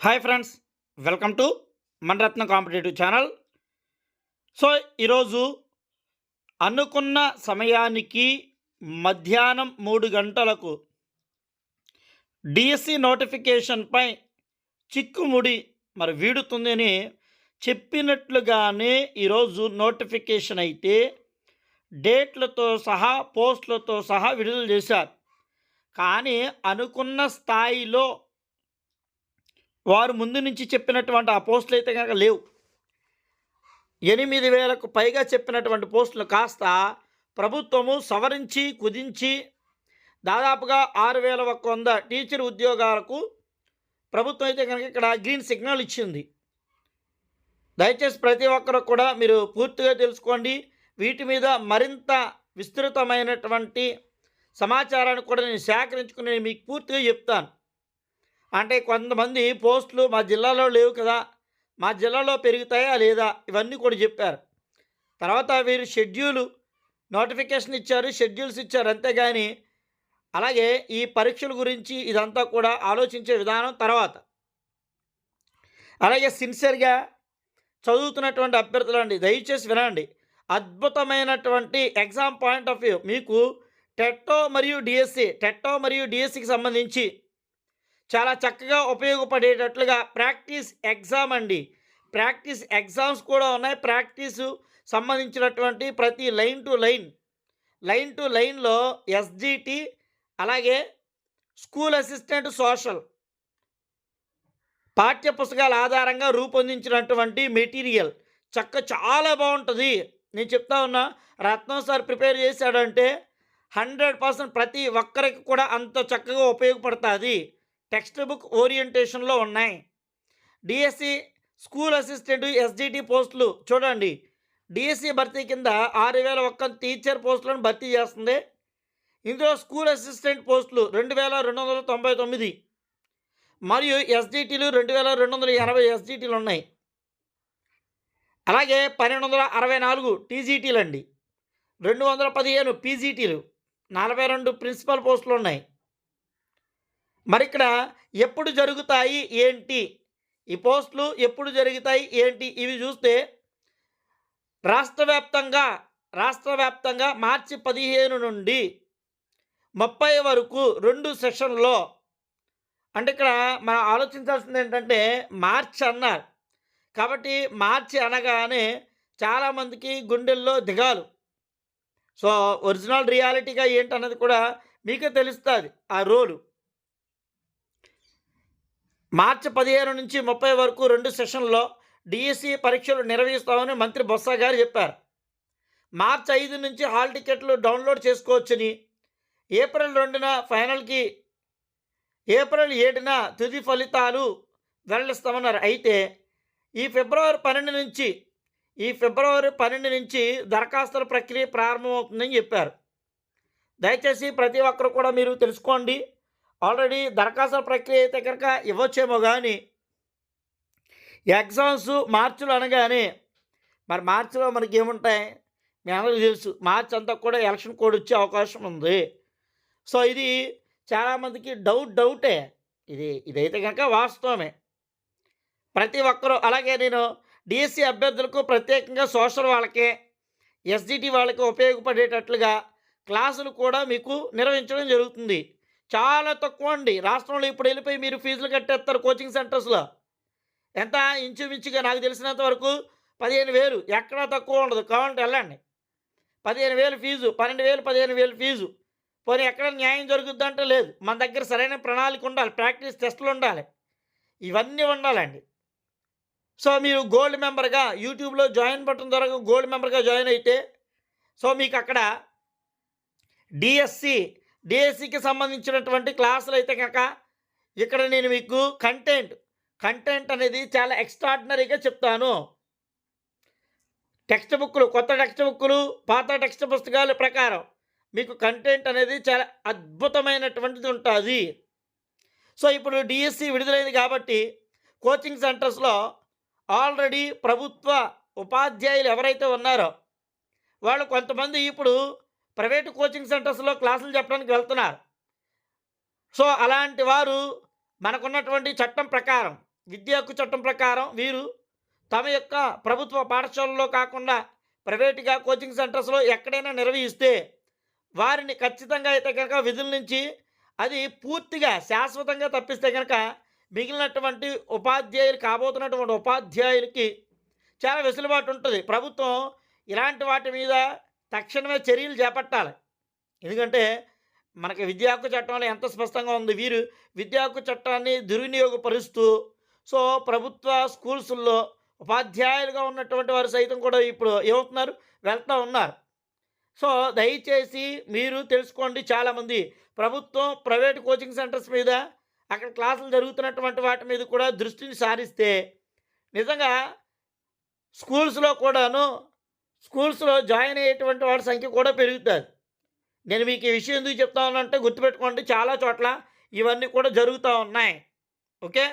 Hi friends welcome to Manaratna competitive channel so ఈరోజు అనుకున్న సమయానికి మధ్యాహ్నం మూడు గంటలకు డిఎస్సి నోటిఫికేషన్పై చిక్కుముడి మరి వీడుతుందని చెప్పినట్లుగానే ఈరోజు నోటిఫికేషన్ అయితే డేట్లతో సహా పోస్టులతో సహా విడుదల చేశారు. కానీ అనుకున్న స్థాయిలో వారు ముందు నుంచి చెప్పినటువంటి ఆ పోస్టులు అయితే కనుక లేవు. ఎనిమిది వేలకు పైగా చెప్పినటువంటి పోస్టులు కాస్త ప్రభుత్వము సవరించి కుదించి దాదాపుగా ఆరు వేల ఒక్క వంద టీచర్ ఉద్యోగాలకు ప్రభుత్వం అయితే కనుక ఇక్కడ గ్రీన్ సిగ్నల్ ఇచ్చింది. దయచేసి ప్రతి ఒక్కరు కూడా మీరు పూర్తిగా తెలుసుకోండి. వీటి మీద మరింత విస్తృతమైనటువంటి సమాచారాన్ని కూడా నేను సేకరించుకుని నేను మీకు పూర్తిగా చెప్తాను. అంటే కొంతమంది పోస్టులు మా జిల్లాలో లేవు కదా మా జిల్లాలో పెరుగుతాయా లేదా ఇవన్నీ కూడా చెప్పారు. తర్వాత వీరు షెడ్యూలు నోటిఫికేషన్ ఇచ్చారు షెడ్యూల్స్ ఇచ్చారు అంతేగాని అలాగే ఈ పరీక్షల గురించి ఇదంతా కూడా ఆలోచించే విధానం తర్వాత. అలాగే సిన్సియర్గా చదువుతున్నటువంటి అభ్యర్థులు అండి దయచేసి వినండి. అద్భుతమైనటువంటి ఎగ్జామ్ పాయింట్ ఆఫ్ వ్యూ. మీకు టెట్టో మరియు డిఎస్సి టెట్టో మరియు డిఎస్సికి సంబంధించి చాలా చక్కగా ఉపయోగపడేటట్లుగా ప్రాక్టీస్ ఎగ్జామ్ అండి. ప్రాక్టీస్ ఎగ్జామ్స్ కూడా ఉన్నాయి. ప్రాక్టీసు సంబంధించినటువంటి ప్రతి line to line. Line to లైన్లో ఎస్జిటి అలాగే స్కూల్ అసిస్టెంట్ సోషల్. పాఠ్య పుస్తకాల ఆధారంగా రూపొందించినటువంటి మెటీరియల్. చక్క చాలా బాగుంటుంది. నేను చెప్తా ఉన్నా రత్నం సార్ ప్రిపేర్ చేశాడంటే హండ్రెడ్ పర్సెంట్ ప్రతి ఒక్కరికి కూడా అంత చక్కగా ఉపయోగపడుతుంది. టెక్స్ట్ బుక్ ఓరియంటేషన్లో ఉన్నాయి. డిఎస్సి స్కూల్ అసిస్టెంట్ ఎస్డిటి పోస్టులు చూడండి. డిఎస్సి భర్తీ కింద ఆరు వేల ఒక్క టీచర్ పోస్టులను భర్తీ చేస్తుంది. ఇందులో స్కూల్ అసిస్టెంట్ పోస్టులు రెండు వేల రెండు వందల తొంభై తొమ్మిది మరియు ఎస్డిటీలు రెండు వేల రెండు వందల ఎనభై ఎస్డిటీలు ఉన్నాయి. అలాగే పన్నెండు వందల అరవై నాలుగు టీజీటీలు అండి. రెండు వందల పదిహేను పీజీటీలు నలభై రెండు ప్రిన్సిపల్ పోస్టులు ఉన్నాయి. మరి ఇక్కడ ఎప్పుడు జరుగుతాయి ఏంటి? ఈ పోస్టులు ఎప్పుడు జరుగుతాయి ఏంటి? ఇవి చూస్తే రాష్ట్ర వ్యాప్తంగా రాష్ట్ర వ్యాప్తంగా మార్చి పదిహేను నుండి ముప్పై వరకు రెండు సెషన్లో అంటే ఇక్కడ మనం ఆలోచించాల్సింది ఏంటంటే మార్చి అన్నారు. కాబట్టి మార్చి అనగానే చాలామందికి గుండెల్లో దిగాలు. సో ఒరిజినల్ రియాలిటీగా ఏంటన్నది కూడా మీకే తెలుస్తుంది ఆ రోలు. మార్చి పదిహేను నుంచి ముప్పై వరకు రెండు సెషన్లో డిఎస్సి పరీక్షలు నిర్వహిస్తామని మంత్రి బొత్స గారు చెప్పారు. మార్చి ఐదు నుంచి హాల్ టికెట్లు డౌన్లోడ్ చేసుకోవచ్చని ఏప్రిల్ రెండున ఫైనల్కి ఏప్రిల్ ఏడున తుది ఫలితాలు వెల్లడిస్తామన్నారు. అయితే ఈ ఫిబ్రవరి పన్నెండు నుంచి ఈ ఫిబ్రవరి పన్నెండు నుంచి దరఖాస్తుల ప్రక్రియ ప్రారంభమవుతుందని చెప్పారు. దయచేసి ప్రతి ఒక్కరు కూడా మీరు తెలుసుకోండి. ఆల్రెడీ దరఖాస్తుల ప్రక్రియ అయితే కనుక ఇవ్వచ్చేమో కానీ ఎగ్జామ్స్ మార్చిలో అనగానే మరి మార్చిలో మనకి ఏముంటాయి? మీ అందరికీ తెలుసు మార్చి అంతా కూడా ఎలక్షన్ కోడ్ వచ్చే అవకాశం ఉంది. సో ఇది చాలామందికి డౌట్ డౌటే. ఇది ఇదైతే కనుక వాస్తవమే. ప్రతి ఒక్కరూ అలాగే నేను డిఎస్సి అభ్యర్థులకు ప్రత్యేకంగా సోషల్ వాళ్ళకే ఎస్డిటి వాళ్ళకి ఉపయోగపడేటట్లుగా క్లాసులు కూడా మీకు నిర్వహించడం జరుగుతుంది. చాలా తక్కువ అండి. రాష్ట్రంలో ఇప్పుడు వెళ్ళిపోయి మీరు ఫీజులు కట్టేస్తారు కోచింగ్ సెంటర్స్లో. ఎంత? ఇంచుమించుగా నాకు తెలిసినంత వరకు పదిహేను వేలు. ఎక్కడా తక్కువ ఉండదు. కావాలంటే వెళ్ళండి. పదిహేను వేలు ఫీజు. పన్నెండు వేలు పదిహేను వేలు ఫీజు. పోనీ ఎక్కడ న్యాయం జరుగుద్దంటే లేదు. మన దగ్గర సరైన ప్రణాళిక ఉండాలి. ప్రాక్టీస్ టెస్టులు ఉండాలి. ఇవన్నీ ఉండాలండి. సో మీరు గోల్డ్ మెంబర్గా యూట్యూబ్లో జాయిన్ బటన్ ద్వారా గోల్డ్ మెంబర్గా జాయిన్ అయితే సో మీకు అక్కడ డిఎస్సి డిఎస్సికి సంబంధించినటువంటి క్లాసులు అయితే కనుక ఇక్కడ నేను మీకు కంటెంట్ కంటెంట్ అనేది చాలా ఎక్స్ట్రాడినరీగా చెప్తాను. టెక్స్ట్ బుక్లు కొత్త టెక్స్ట్ బుక్లు పాత టెక్స్ట్ పుస్తకాల ప్రకారం మీకు కంటెంట్ అనేది చాలా అద్భుతమైనటువంటిది ఉంటుంది. సో ఇప్పుడు డిఎస్సి విడుదలైంది కాబట్టి కోచింగ్ సెంటర్స్లో ఆల్రెడీ ప్రభుత్వ ఉపాధ్యాయులు ఎవరైతే ఉన్నారో వాళ్ళు కొంతమంది ఇప్పుడు ప్రైవేటు కోచింగ్ సెంటర్స్లో క్లాసులు చెప్పడానికి వెళ్తున్నారు. సో అలాంటి వారు మనకున్నటువంటి చట్టం ప్రకారం విద్యా హక్కు చట్టం ప్రకారం వీరు తమ యొక్క ప్రభుత్వ పాఠశాలలో కాకుండా ప్రైవేటుగా కోచింగ్ సెంటర్స్లో ఎక్కడైనా నిర్వహిస్తే వారిని ఖచ్చితంగా అయితే కనుక విధుల నుంచి అది పూర్తిగా శాశ్వతంగా తప్పిస్తే కనుక మిగిలినటువంటి ఉపాధ్యాయులు కాబోతున్నటువంటి ఉపాధ్యాయులకి చాలా వెసులుబాటు ఉంటుంది. ప్రభుత్వం ఇలాంటి వాటి మీద తక్షణమే చర్యలు చేపట్టాలి. ఎందుకంటే మనకి విద్యా హక్కు చట్టంలో ఎంత స్పష్టంగా ఉంది. వీరు విద్యా హక్కు చట్టాన్ని దుర్వినియోగపరుస్తూ సో ప్రభుత్వ స్కూల్స్లో ఉపాధ్యాయులుగా ఉన్నటువంటి వారు సైతం కూడా ఇప్పుడు ఏమవుతున్నారు? వెళ్తూ ఉన్నారు. సో దయచేసి మీరు తెలుసుకోండి చాలామంది. ప్రభుత్వం ప్రైవేట్ కోచింగ్ సెంటర్స్ మీద అక్కడ క్లాసులు జరుగుతున్నటువంటి వాటి మీద కూడా దృష్టిని సారిస్తే నిజంగా స్కూల్స్లో కూడాను స్కూల్స్లో జాయిన్ అయ్యేటువంటి వాళ్ళ సంఖ్య కూడా పెరుగుతుంది నేను మీకు ఈ విషయం ఎందుకు చెప్తా ఉన్నానంటే గుర్తుపెట్టుకోండి చాలా చోట్ల ఇవన్నీ కూడా జరుగుతూ ఉన్నాయి. ఓకే?